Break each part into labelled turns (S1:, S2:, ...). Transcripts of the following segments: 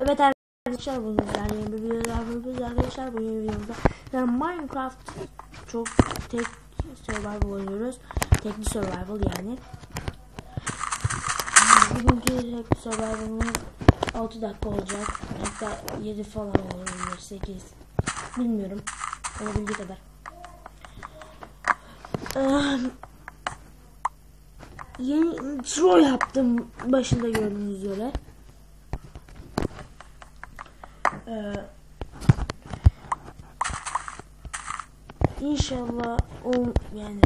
S1: arkadaşlar bugün sizlerle bir video daha yapıyoruz arkadaşlar bugün videomuzda yani Minecraft çok tek survival oynuyoruz. Tekli survival yani. Bugünkü tek survival'ımız 6 dakika olacak. Hatta 7 falan olabilir 8 bilmiyorum. Olabildiği kadar. Eee, yeni intro yaptım başında gördüğünüz üzere ee, inşallah o yani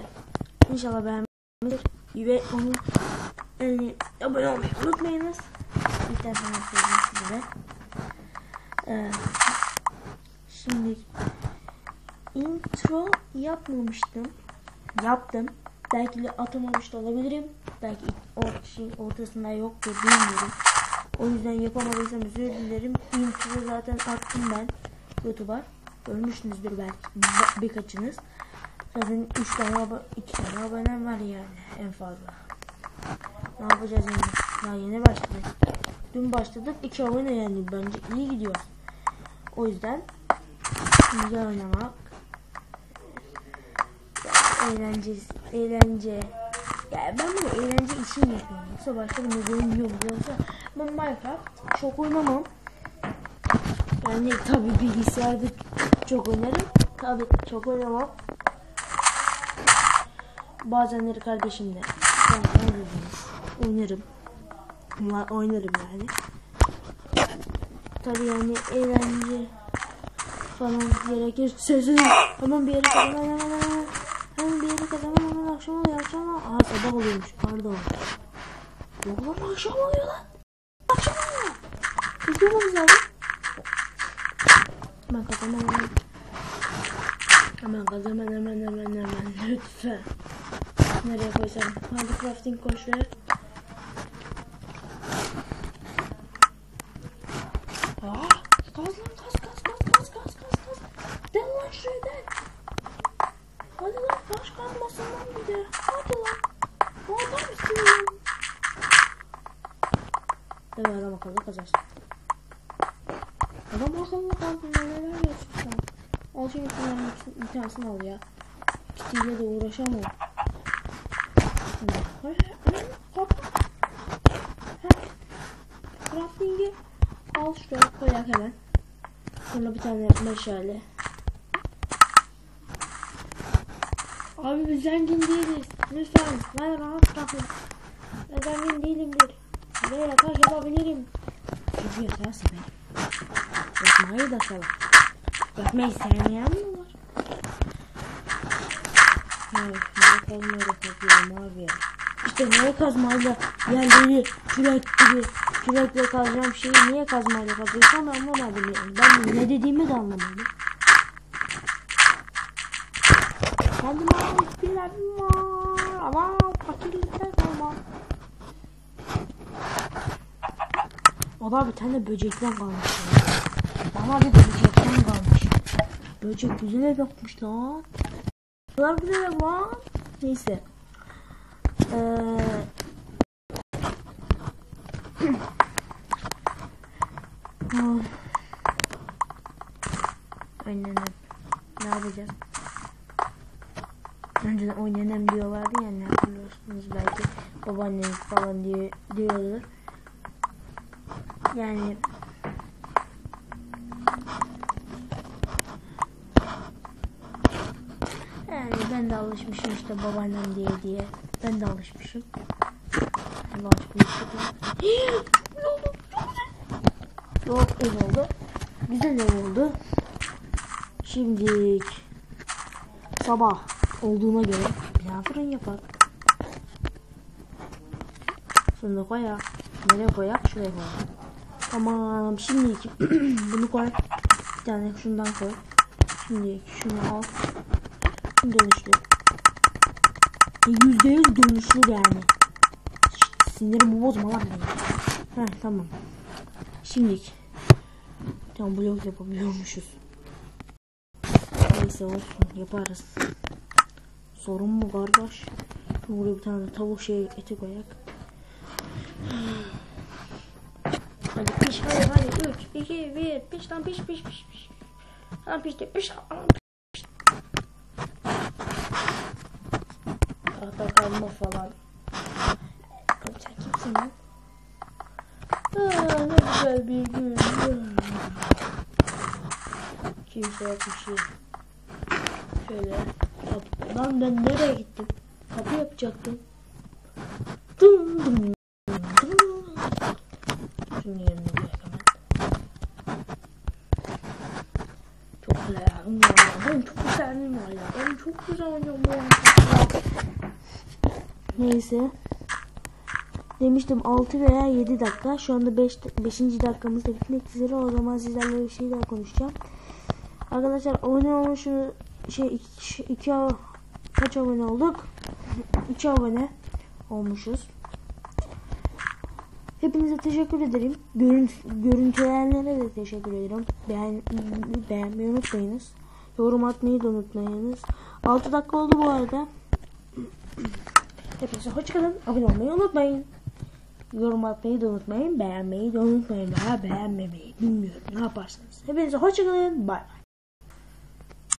S1: inşallah beğenmiştir ve onu yani abone olmayı unutmayınız. Bir tane söyleyeyim size. Ee, şimdi intro yapmamıştım. Yaptım. Belki de atamamış da olabilirim. Belki o şeyin ortasında yoktur bilmiyorum. O yüzden yapamadıysam özür dilerim. Intro zaten attım ben YouTube'a. Görmüşsünüzdür belki bir- birkaçınız. Zaten 3 tane abo- 2 tane abonem var yani en fazla. Ne yapacağız yani? Daha yeni başladık. Dün başladık 2 abone yani bence iyi gidiyor. O yüzden güzel oynamak eğlence eğlence ya ben bunu eğlence için yapıyorum. Yoksa başka bir nedenim yok. Yoksa ben Minecraft çok oynamam. Yani tabi bilgisayarda çok oynarım. Tabi çok oynamam. Bazenleri kardeşimle yani oynarım. oynarım. Oynarım yani. Tabi yani eğlence falan gerekir. Sözü hemen bir yere hemen yere kadar hemen akşam oluyor akşam oluyor. Aa sabah oluyormuş pardon. Yok lan akşam oluyor lan. Akşam oluyor. Biz durmamız lazım. Hemen kaz hemen hemen. Hemen kaz hemen hemen hemen lütfen. Nereye koysam? Hadi crafting koş ver. Aa, kaz lan kaz kaz kaz kaz kaz kaz. Del lan şuraya del. Hadi lan taş kalmasın lan bir de. Hadi lan. Bu adam mısın? Değil mi adam akıllı kazarsın. Adam akıllı kaldı neler yapıyorsun? Al şimdi ikisini- bir tanesini al ya. İkisiyle de uğraşamam. Hayır, hayır. Heh. Crafting'i al şuraya koyak hemen. Sonra bir tane meşale. Abi biz zengin değiliz. Lütfen. Ben rahat bırakın. Ben zengin değilimdir. Böyle taş yapabilirim. Çünkü yeterse ben. Yapmayı da sever. Yapmayı sevmeyen mi var? Evet, ne kazmayla kazıyorum abi. İşte niye kazmayla yerleri kürek gibi kürekle kazacağım şeyi niye kazmayla kazıyorsam anlamadım. Ben ne dediğimi de anlamadım. Ait bir evim var ama fakirlikten kalmam. O da bir tane böcekten kalmış. Bana bir böcekten kalmış. Böcek güzel ev yapmış lan. Kadar güzel ev lan. Neyse. Ee. Aynen. Ne yapacağız? Önceden oynanem diyorlardı ya ne hatırlıyorsunuz belki babaanneniz falan diye diyorlar. Yani yani ben de alışmışım işte babaannem diye diye. Ben de alışmışım. Allah aşkına. Yok ev oldu. Güzel ev oldu. Şimdi sabah olduğuna göre daha fırın yapar. Şunu koyak. Nereye koyak? Şuraya koyak. Tamam. Şimdi bunu koy. Bir tane şundan koy. Şimdi şunu al. Şunu dönüştür. E, Yüzde yüz dönüşür yani. Sinirimi bozma lan beni. Heh tamam. Şimdi Tamam blok yapabiliyormuşuz. Neyse olsun yaparız. Sorun mu kardeş? Buraya bir tane tavuk şey eti koyak. Hadi iş hadi hadi 3 2, 1, piş lan piş piş piş piş. Lan piş de piş piş. Tahta kalma falan. Sen kimsin lan? Aa, ne güzel bir gün. Kimse yok bir şey. Şöyle. Lan ben nereye gittim? Kapı yapacaktım. Dum dum dum. Şunun yerine hemen. Çok güzel ya. Benim çok güzel var ya? Ben çok güzel oynuyorum. Neyse. Demiştim 6 veya 7 dakika. Şu anda 5 5. dakikamız da bitmek üzere. O zaman sizlerle bir şey daha konuşacağım. Arkadaşlar abone olmuşu şey 2 iki, kaç abone olduk? 2 abone olmuşuz. Hepinize teşekkür ederim. Görüntü, görüntüleyenlere de teşekkür ederim. Beğen, beğenmeyi unutmayınız. Yorum atmayı da unutmayınız. 6 dakika oldu bu arada. Hepinize hoşçakalın. Abone olmayı unutmayın. Yorum atmayı da unutmayın. Beğenmeyi de unutmayın. Veya beğenmemeyi. Bilmiyorum. Ne yaparsınız. Hepinize hoşçakalın. Bay bay.